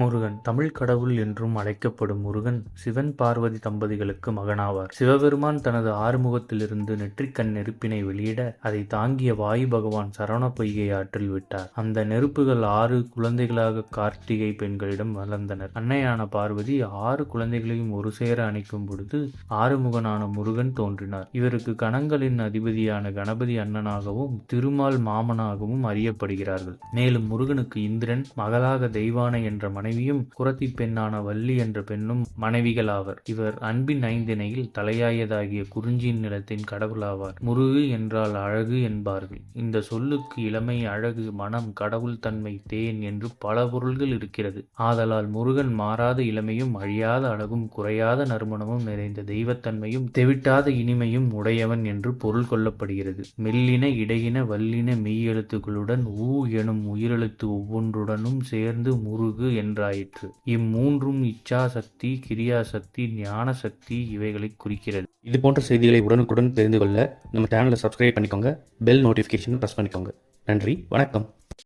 முருகன். தமிழ் கடவுள் என்றும் அழைக்கப்படும் முருகன் சிவன் பார்வதி தம்பதிகளுக்கு மகனாவார். சிவபெருமான் தனது ஆறுமுகத்திலிருந்து நெற்றிக்கண் நெருப்பினை வெளியிட அதை தாங்கிய வாயு பகவான் சரவண பொய்கை ஆற்றில் விட்டார். அந்த நெருப்புகள் ஆறு குழந்தைகளாக கார்த்திகை பெண்களிடம் வளர்ந்தனர். அன்னையான பார்வதி ஆறு குழந்தைகளையும் ஒரு சேர அணைக்கும் பொழுது ஆறுமுகனான முருகன் தோன்றினார். இவருக்கு கணங்களின் அதிபதியான கணபதி அண்ணனாகவும் திருமால் மாமனாகவும் அறியப்படுகிறார்கள். மேலும் முருகனுக்கு இந்திரன் மகளாக தெய்வானை என்ற மனைவியும் குரத்தி பெண்ணான வள்ளி என்ற பெண்ணும் மனைவிகள் ஆவர் இவர் அன்பின் ஐந்திணையில் தலையாயதாகிய குறிஞ்சியின் நிலத்தின் கடவுளாவார். முருகு என்றால் அழகு என்பார்கள். இந்த சொல்லுக்கு இளமை அழகு மனம் கடவுள் தன்மை தேன் என்று பல பொருள்கள் இருக்கிறது. ஆதலால் முருகன் மாறாத இளமையும் அழியாத அழகும் குறையாத நறுமணமும் நிறைந்த தெய்வத்தன்மையும் தெவிட்டாத இனிமையும் உடையவன் என்று பொருள் கொள்ளப்படுகிறது. மெல்லின இடையின வல்லின மெய்யெழுத்துக்களுடன் ஊ எனும் உயிரெழுத்து ஒவ்வொன்றுடனும் சேர்ந்து முருகு என்றாயிற்று இம்மூன்றும் இச்சா சக்தி கிரியா சக்தி ஞான சக்தி இவைகளை குறிக்கிறது. இது போன்ற செய்திகளை உடனுக்குடன் தெரிந்து கொள்ள நம்ம சேனலை சப்ஸ்கிரைப் பண்ணிக்கோங்க. பெல் நோட்டிஃபிகேஷன் ப்ரெஸ் பண்ணிக்கோங்க. நன்றி வணக்கம்.